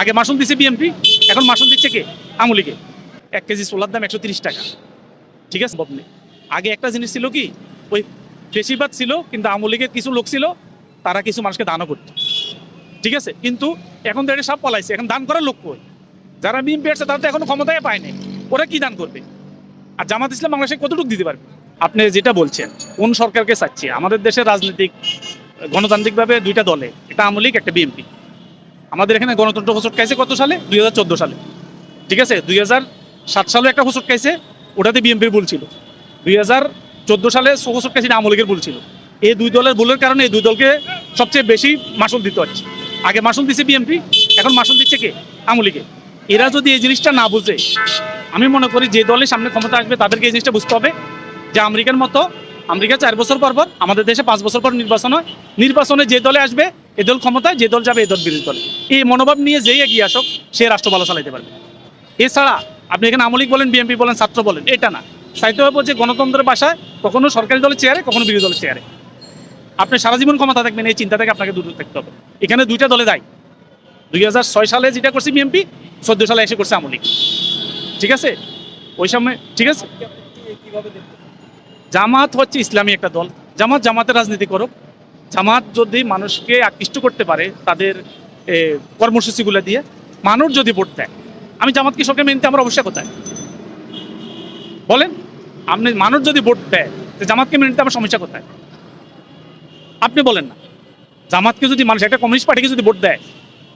আগে মাসুল দিচ্ছে বিএমপি এখন মাসুল দিচ্ছে কে? আমুলিকে। এক কেজি সোলার দাম একশো তিরিশ টাকা। ঠিক আছে? বাবনে আগে একটা জিনিস ছিল কি, ওই বেশিরভাগ ছিল, কিন্তু আমুলিকের কিছু লোক ছিল, তারা কিছু মানুষকে দানও করতো। ঠিক আছে? কিন্তু এখন তো এটা সব পলাইছে। এখন দান করার লোক কই? যারা বিএমপি আছে, তারা তো এখনও ক্ষমতায় পায়নি ওরা কি দান করবে? আর জামাত ইসলাম বাংলাদেশে কতটুকু দিতে পারবে? আপনি যেটা বলছেন, কোন সরকারকে চাচ্ছে? আমাদের দেশের রাজনৈতিক, গণতান্ত্রিকভাবে দুইটা দলে, একটা আওয়ামী লীগ একটা বিএনপি আমাদের এখানে গণতন্ত্র হোসট খাইছে কত সালে? দুই হাজার চোদ্দ সালে। ঠিক আছে? দুই সাত সালে একটা হোসট খাইছে, ওটাতে বিএনপির ভুল ছিল। দুই হাজার চোদ্দ সালে হোসট খাইছে আওয়ামী লীগের ভুল ছিল। এই দুই দলের ভুলের কারণে এই দুই দলকে সবচেয়ে বেশি মাসুল দিতে হচ্ছে। আগে মাসুল দিচ্ছে বিএনপি, এখন মাসুল দিচ্ছে কে? আওয়ামী লীগে। এরা যদি এই জিনিসটা না বুঝে, আমি মনে করি যে দলের সামনে ক্ষমতা আসবে তাদেরকে এই জিনিসটা বুঝতে হবে যে আমেরিকার মতো, আমেরিকা চার বছর পর পর আমাদের দেশে পাঁচ বছর পর নির্বাচন হয়। নির্বাচনে যে দলে আসবে এ দল ক্ষমতায়, যে দল যাবে এ দল বিরোধী দল। এই মনোভাব নিয়ে যেই এগিয়ে আসুক, সে রাষ্ট্র ভালো চালাইতে পারবে। এছাড়া আপনি এখানে আমলিক বলেন, বিএনপি বলেন, ছাত্র বলেন, এটা না। চাইতে যে গণতন্ত্রের বাসায় কখনো সরকারি দলের চেয়ারে, কখনো বিরোধী দলের চেয়ারে। আপনি সারা জীবন ক্ষমতা থাকবেন, এই চিন্তা থেকে আপনাকে দূর থাকতে হবে। এখানে দুইটা দলে দায়। দুই সালে যেটা করছে বিএনপি, চোদ্দ সালে এসে করছে আমলিক ঠিক আছে? ওই সময় ঠিক আছে? জামাত হচ্ছে ইসলামী একটা দল। জামাত জামাতের রাজনীতি করুক জামাত যদি মানুষকে আকৃষ্ট করতে পারে তাদের কর্মসূচিগুলো দিয়ে, মানুষ যদি ভোট দেয়, আমি জামাতকে সরকার মেনতে নিতে আমার অবশ্যই কোথায়? বলেন, আপনি মানুষ যদি ভোট দেয় জামাতকে মেনতে আমার সমস্যা কোথায়? আপনি বলেন না। জামাতকে যদি মানুষ, একটা কমিউনিস্ট পার্টিকে যদি ভোট দেয়,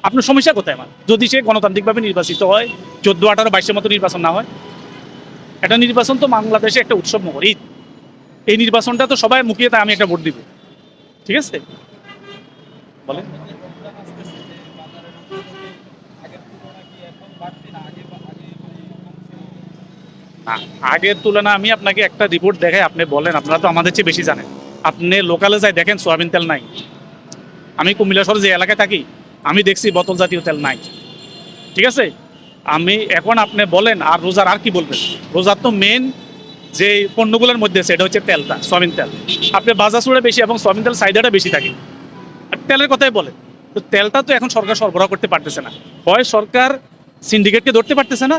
আপনার সমস্যা কোথায় আমার? যদি সে গণতান্ত্রিকভাবে নির্বাচিত হয়, চোদ্দ, আঠারো, বাইশের মতো নির্বাচন না হয়, একটা নির্বাচন তো বাংলাদেশে একটা উৎসব মহর এই নির্বাচনটা তো সবাই মুখিয়ে তাই আমি একটা ভোট দিব। ঠিক আছে? বলেন। আগের তুলনা আমি আপনাকে একটা রিপোর্ট দেখাই, আপনি বলেন, আপনারা তো আমাদের চেয়ে বেশি জানেন। আপনি লোকালে যাই দেখেন, সোয়াবিন তেল নাই। আমি কুমিল্লা শহরে যে এলাকায় থাকি, আমি দেখছি বোতল জাতীয় তেল নাই। ঠিক আছে? আমি এখন আপনি বলেন, আর রোজার আর কি বলবেন? রোজার তো মেন যে পণ্যগুলোর মধ্যে সেটা হচ্ছে তেলটা, সয়াবিন তেল। আপনি বাজার সুড়ে বেশি এবং সয়াবিন তেল সাইডাটা বেশি থাকে। আর তেলের কথাই বলে, তো তেলটা তো এখন সরকার সরবরাহ করতে পারতেছে না। হয় সরকার সিন্ডিকেটকে ধরতে পারতেছে না,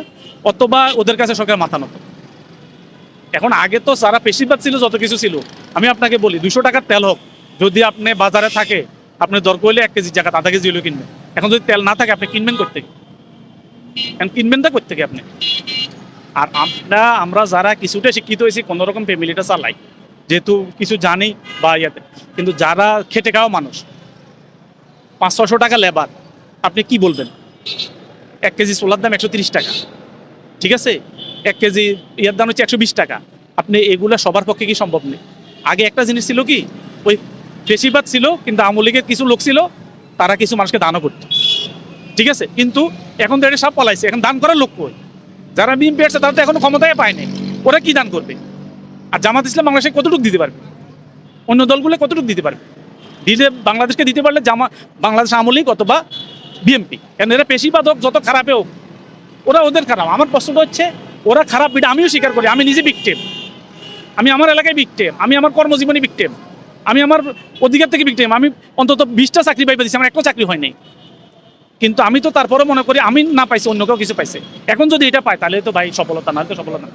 অথবা ওদের কাছে সরকার মাথা নত। এখন আগে তো সারা বেশিরভাগ ছিল, যত কিছু ছিল, আমি আপনাকে বলি, দুশো টাকার তেল হোক, যদি আপনি বাজারে থাকে, আপনি দরকার হলে এক কেজি জায়গা আধা কেজি হলেও কিনবেন। এখন যদি তেল না থাকে, আপনি কিনবেন করতে এখন কিনবেন তা করতে আপনি? আর আমরা আমরা যারা কিছুটা শিক্ষিত হয়েছি কোনো রকম ফ্যামিলিটা চালাই। যেহেতু কিছু জানি বা ইয়াতে। কিন্তু যারা খেটে খাওয়া মানুষ পাঁচ ছশো টাকা লেবার, আপনি কি বলবেন? এক কেজি সোলার দাম একশো টাকা। ঠিক আছে? এক কেজি ইয়ার দাম হচ্ছে একশো বিশ টাকা। আপনি এগুলা সবার পক্ষে কি সম্ভব নেই আগে একটা জিনিস ছিল কি? ওই বেশিরভাগ ছিল, কিন্তু আওয়ামী লীগের কিছু লোক ছিল, তারা কিছু মানুষকে দানও করতো। ঠিক আছে? কিন্তু এখন তো এটা সব পলাইছে। এখন দান করার লোক কই? যারা বিএনপি আছে তারা তো এখনও ক্ষমতায় পায়নি। ওরা কি দান করবে? আর জামাত ইসলাম বাংলাদেশে কতটুকু দিতে পারবে? অন্য দলগুলো কতটুকু দিতে পারবে? দিলে বাংলাদেশকে দিতে পারলে জামা বাংলাদেশ আওয়ামী লীগ অথবা বিএনপি। কারণ এরা পেশিবাদ হোক, যত খারাপে হোক, ওরা ওদের খারাপ। আমার প্রশ্নটা হচ্ছে, ওরা খারাপ এটা আমিও স্বীকার করি। আমি নিজে বিকটেম আমি আমার এলাকায় বিকটেম আমি আমার কর্মজীবনে বিকটেম আমি আমার অধিকার থেকে বিকটেম আমি অন্তত বিশটা চাকরি পাইবে দিচ্ছি আমার একটা চাকরি হয় নাই। কিন্তু আমি তো তারপরে মনে করি আমি না পাইছি, অন্য কেউ কিছু পাইছে। এখন যদি এটা পায়, তাহলে তো ভাই সফলতা না সফলতা না।